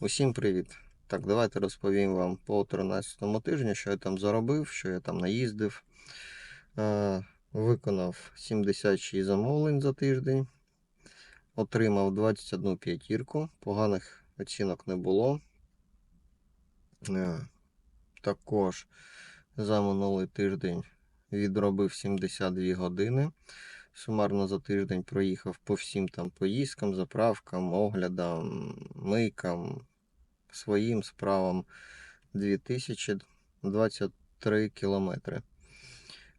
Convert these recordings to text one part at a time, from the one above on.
Усім привіт! Так, давайте розповім вам по 13 тижні, що я там заробив, що я там наїздив. Е, виконав 76 замовлень за тиждень. Отримав 21 п'ятірку. Поганих оцінок не було. Е, також за минулий тиждень відробив 72 години. Сумарно за тиждень проїхав по всім там поїздкам, заправкам, оглядам, мийкам, своїм справам 2023 кілометри.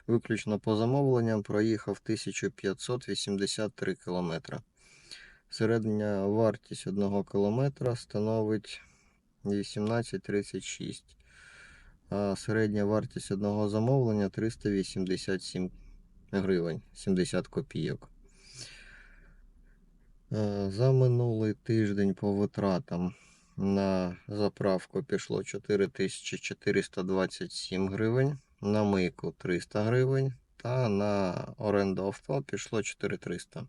Виключно по замовленням проїхав 1583 кілометри. Середня вартість 1 кілометра становить 18,36. А середня вартість одного замовлення 387 гривень 70 копійок. Е, За минулий тиждень по витратам на заправку пішло 4427 гривень, на мийку 300 гривень та на оренду авто пішло 4300.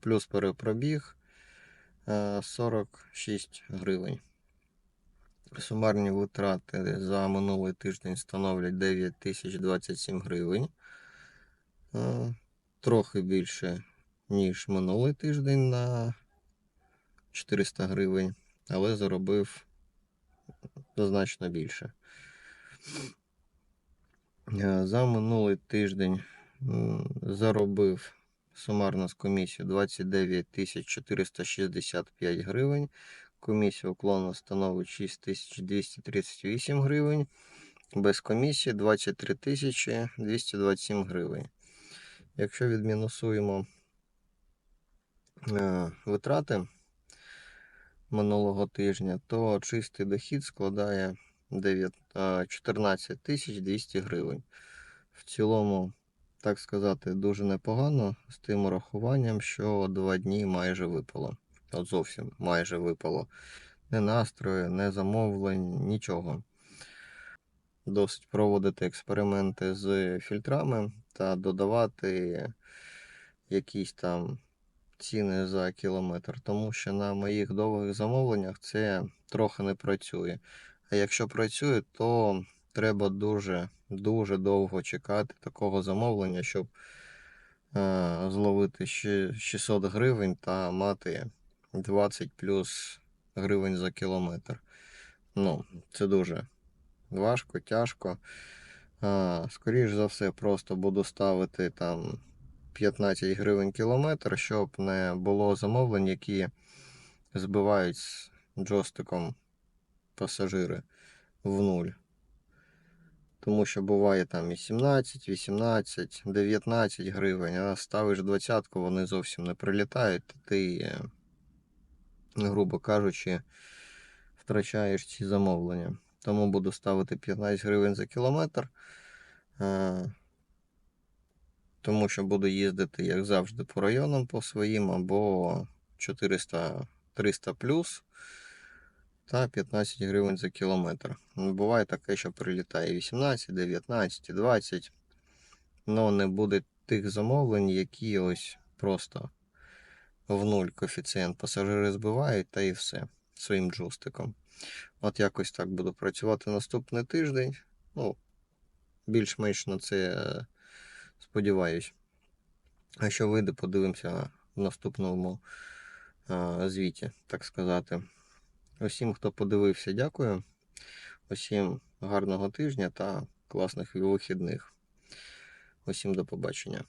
Плюс перепробіг е, 46 гривень. Сумарні витрати за минулий тиждень становлять 9027 гривень. Е, Трохи більше, ніж минулий тиждень на 400 гривень, але заробив значно більше. Е, За минулий тиждень заробив сумарно з комісією 29 465 гривень. Комісія уклону становить 6238 гривень. Без комісії 23 227 гривень. Якщо відмінусуємо е, витрати минулого тижня, то чистий дохід складає 9, е, 14 200 гривень. В цілому, так сказати, дуже непогано з тим урахуванням, що два дні майже випало. От зовсім майже випало. Не настрою, не замовлень, нічого. Досить проводити експерименти з фільтрами та додавати якісь там ціни за кілометр, тому що на моїх довгих замовленнях це трохи не працює. А якщо працює, то треба дуже дуже довго чекати такого замовлення, щоб е, зловити 600 гривень та мати 20 плюс гривень за кілометр. Ну, це дуже важко, тяжко. А, скоріш за все, просто буду ставити там 15 гривень кілометр, щоб не було замовлень, які збивають з джойстиком пасажири в нуль. Тому що буває там і 17, 18, 19 гривень, а ставиш двадцятку, вони зовсім не прилітають, ти, е, грубо кажучи, втрачаєш ці замовлення. Тому буду ставити 15 гривень за кілометр. Е, Тому що буду їздити, як завжди, по районам по своїм, або 400 300 плюс та 15 гривень за кілометр. Буває таке, що прилітає 18, 19, 20. але не буде тих замовлень, які ось просто в нуль коефіцієнт пасажири збивають та і все своїм джойстиком. От якось так буду працювати наступний тиждень. Ну, більш-менш на це е, сподіваюсь. А що вийде, подивимося в наступному е, звіті, так сказати. Усім, хто подивився, дякую. Усім гарного тижня та класних вихідних. Усім до побачення.